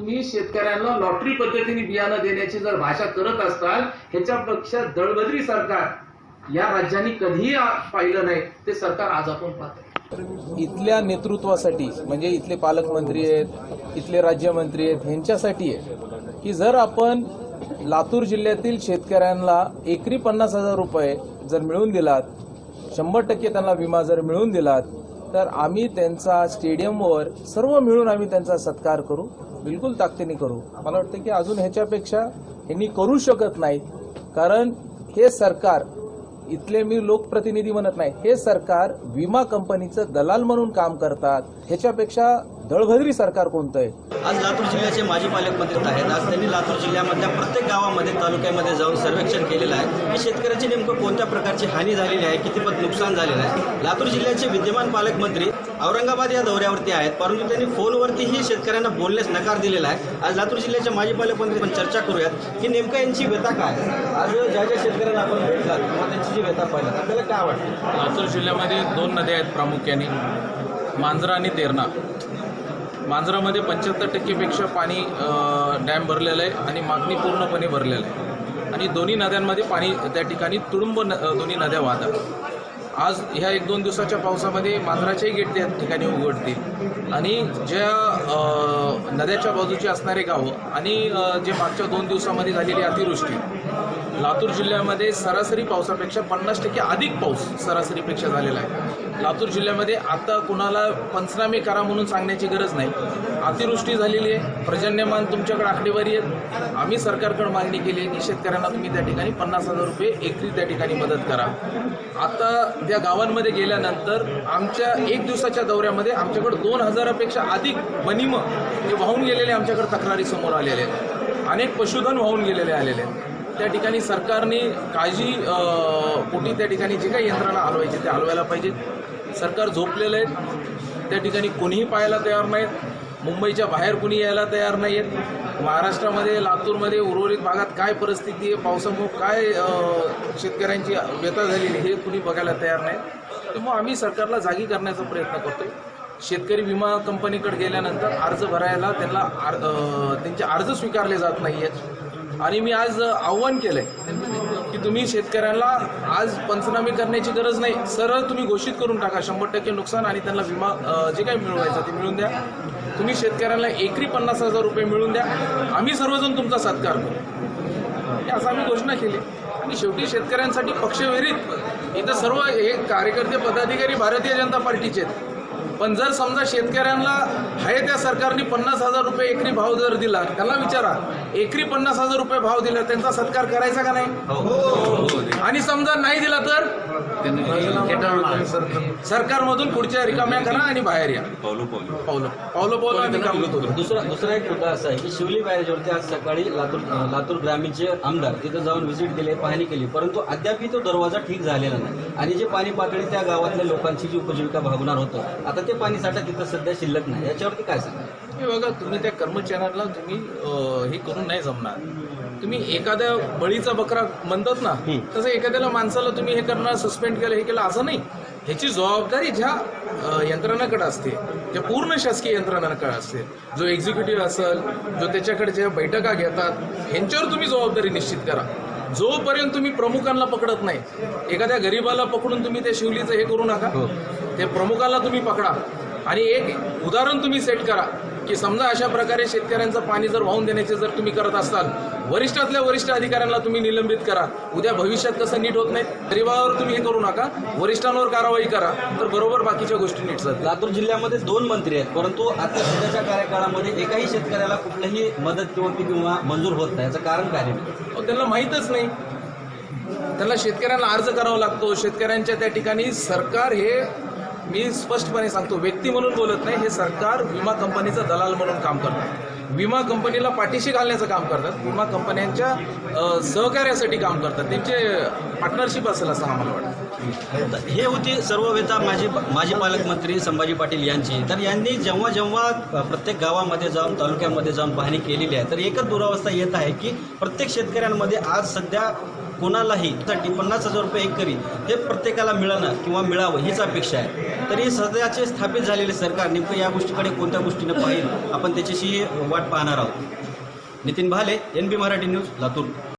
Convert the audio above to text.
तुम्ही शेतकऱ्यांना लॉटरी पद्धतीने बियाणं देण्याची जर भाषा करत असताल ह्याच्यापेक्षा दळबद्री सरकार या राज्यांनी कधीही पाहिलं नाही ते सरकार आज आपण पाहतो इथल्या नेतृत्वासाठी म्हणजे इथले पालकमंत्री आहेत इथले राज्यमंत्री आहेत ह्यांच्यासाठी आहे की जर आपण लातूर जिल्ह्यातील शेतकऱ्यांना एकरी पन्नास हजार रुपये जर मिळवून दिलात शंभर टक्के त्यांना विमा जर मिळवून दिलात तर आम्ही त्यांचा स्टेडियमवर सर्व मिळून आम्ही त्यांचा सत्कार करू बिलकुल ताकदीने करू. मला वाटतं की अजून ह्याच्यापेक्षा ह्यांनी करू शकत नाहीत. कारण हे सरकार इथले मी लोकप्रतिनिधी म्हणत नाही हे सरकार विमा कंपनीचं दलाल म्हणून काम करतात. ह्याच्यापेक्षा दळभद्री सरकार कोणतं आहे आज लातूर जिल्ह्याचे माजी पालकमंत्री आहेत. आज त्यांनी लातूर जिल्ह्यामधल्या प्रत्येक गावामध्ये तालुक्यामध्ये जाऊन सर्वेक्षण केलेलं आहे. की शेतकऱ्याची नेमकं कोणत्या प्रकारची हानी झालेली आहे कितीपत नुकसान झालेलं आहे? लातूर जिल्ह्याचे विद्यमान पालकमंत्री औरंगाबाद या दौऱ्यावरती आहेत परंतु त्यांनी फोनवरतीही शेतकऱ्यांना बोलण्यास नकार दिलेला आहे. आज लातूर जिल्ह्याचे माजी पालकमंत्री पण चर्चा करूयात. की नेमकं यांची व्यथा काय आज ज्या ज्या शेतकऱ्यांना आपण भेटलात किंवा त्यांची जी व्यथा पाहिलं आपल्याला काय वाटतं? लातूर जिल्ह्यामध्ये दोन नद्या आहेत प्रामुख्याने. मांजरा आणि तेरणा. मांजरामध्ये पंच्याहत्तर टक्केपेक्षा पाणी डॅम भरलेलं आहे आणि मागणी पूर्णपणे भरलेलं आहे. आणि दोन्ही नद्यांमध्ये पाणी त्या ठिकाणी तुडुंब न दोन्ही नद्या वाहतात. आज ह्या एक दोन दिवसाच्या पावसामध्ये मांजराचेही गेट त्या ठिकाणी उघडतील. आणि ज्या नद्याच्या बाजूची असणारे गावं आणि जे मागच्या दोन दिवसामध्ये झालेली अतिवृष्टी लातूर जिल्ह्यामध्ये सरासरी पावसापेक्षा पन्नास टक्के अधिक पाऊस सरासरीपेक्षा झालेला आहे. लातूर जिल्ह्यामध्ये आता कुणाला पंचनामे करा म्हणून सांगण्याची गरज नाही. अतिवृष्टी झालेली आहे. पर्जन्यमान तुमच्याकडे आकडेवारी आहेत. आम्ही सरकारकडे मागणी केली आहे. की शेतकऱ्यांना तुम्ही त्या ठिकाणी पन्नास हजार रुपये एकरी त्या ठिकाणी मदत करा. आता त्या गावांमध्ये गेल्यानंतर आमच्या एक दिवसाच्या दौऱ्यामध्ये आमच्याकडे दोन हजारापेक्षा अधिक बनिम हे वाहून गेलेले आमच्याकडे तक्रारी समोर आलेले आहेत. अनेक पशुधन वाहून गेलेले आलेले आहेत. त्या ठिकाणी सरकारने काळजी कुठे त्या ठिकाणी जे काही यंत्रणा हलवायची ते हलवायला पाहिजेत सरकार झोपलेलं आहे. त्या ठिकाणी कोणीही पाहायला तयार नाहीत. मुंबईच्या बाहेर कुणी यायला तयार नाही आहेत महाराष्ट्रामध्ये लातूरमध्ये उर्वरित भागात काय परिस्थिती आहे पावसामुळे काय शेतकऱ्यांची व्यथा झालेली हे कुणी बघायला तयार नाही त्यामुळे आम्ही सरकारला जागी करण्याचा प्रयत्न करतो शेतकरी विमा कंपनीकडे गेल्यानंतर अर्ज भरायला त्यांना आर- त्यांचे अर्ज स्वीकारले जात नाही आहेत आणि मी आज आव्हान केलंय की तुम्ही शेतकऱ्यांना आज पंचनामे करण्याची गरज नाही सरळ तुम्ही घोषित करून टाका. शंभर टक्के नुकसान आणि त्यांना विमा जे काही मिळवायचं ते मिळून द्या. तुम्ही शेतकऱ्यांना एकरी पन्नास हजार रुपये मिळून द्या. आम्ही सर्वजण तुमचा सत्कार करू. असं आम्ही घोषणा केली. आणि शेवटी शेतकऱ्यांसाठी पक्षविरहित. इथं सर्व हे कार्यकर्ते पदाधिकारी भारतीय जनता पार्टीचे आहेत. पण जर समजा शेतकऱ्यांना आहे त्या सरकारने पन्नास हजार रुपये एकरी भाव जर दिला त्यांना विचारा एकरी पन्नास हजार रुपये भाव दिला त्यांचा सत्कार करायचा का नाही? आणि समजा नाही दिला तर? सरकारमधून पुढच्या रिकाम्या करा आणि बाहेर या. पावलं पावलं. पावलं. आम्ही काम करतो दुसरा दुसरा एक मुद्दा असा आहे की शिवली बॅरेजवरती आज सकाळी लातूर लातूर ग्रामीणचे आमदार तिथं जाऊन व्हिजिट दिले पाहणी केली. परंतु अद्यापही तो दरवाजा ठीक झालेला नाही. आणि जे पाणी पातळी त्या गावातल्या लोकांची जी उपजीविका भागणार होतं आता ते पाणी साठा तिथं सध्या शिल्लक नाही. याच्यावरती काय सांगा बघा तुम्ही त्या कर्मचाऱ्यांना तुम्ही हे करून नाही जमणार. तुम्ही एखाद्या बळीचा बकरा म्हणतात ना तसं एखाद्याला माणसाला तुम्ही हे करणार सस्पेंड केलं हे केलं असं नाही. ह्याची जबाबदारी ज्या यंत्रणाकडे असते ज्या पूर्ण शासकीय यंत्रणांकडे असते. जो एक्झिक्युटिव्ह असेल जो त्याच्याकडे ज्या बैठका घेतात ह्यांच्यावर तुम्ही जबाबदारी निश्चित करा. जोपर्यंत तुम्ही प्रमुखांना पकडत नाही एखाद्या गरीबाला पकडून तुम्ही त्या शिवलीचं हे करू नका. त्या प्रमुखाला तुम्ही पकडा. आणि एक उदाहरण तुम्ही सेट करा. की समजा अशा प्रकारे शेतकऱ्यांचं पाणी जर वाहून देण्याचे जर तुम्ही करत असाल वरिष्ठातल्या वरिष्ठ अधिकाऱ्यांना तुम्ही निलंबित करा. उद्या भविष्यात कसं नीट होत नाही गरीबावर तुम्ही हे करू नका. वरिष्ठांवर कारवाई करा. तर बरोबर बाकीच्या गोष्टी नीट जातील लातूर जिल्ह्यामध्ये दोन मंत्री आहेत परंतु आता सध्याच्या कार्यकाळामध्ये एकाही शेतकऱ्याला कुठलीही मदत किंवा पीक विमा मंजूर होत नाही. याचं कारण काय त्यांना माहीतच नाही. त्यांना शेतकऱ्यांना अर्ज करावा लागतो. शेतकऱ्यांच्या त्या ठिकाणी सरकार हे मी स्पष्टपणे सांगतो व्यक्ती म्हणून बोलत नाही हे सरकार विमा कंपनीचं दलाल म्हणून काम करतात विमा कंपनीला पाठीशी घालण्याचं काम करतात विमा कंपन्यांच्या सहकार्यासाठी काम करतात. त्यांचे पार्टनरशिप असेल असं आम्हाला वाटतं. हे होती सर्व वेता माजी माजी पालकमंत्री संभाजी पाटील यांची. तर यांनी जेव्हा जेव्हा प्रत्येक गावामध्ये जाऊन तालुक्यामध्ये जाऊन पाहणी केलेली आहे तर एकच दुरावस्था येत आहे की प्रत्येक शेतकऱ्यांमध्ये आज सध्या कोणालाही साठी पन्नास हजार रुपये एकरी हे प्रत्येकाला मिळणं किंवा मिळावं हीच अपेक्षा आहे. तरी सध्याचे स्थापित झालेले सरकार नेमकं या गोष्टीकडे कोणत्या गोष्टीनं पाहिजे आपण त्याच्याशी वाट पाहणार आहोत. Nitin Bhale N B Marathi news Latur.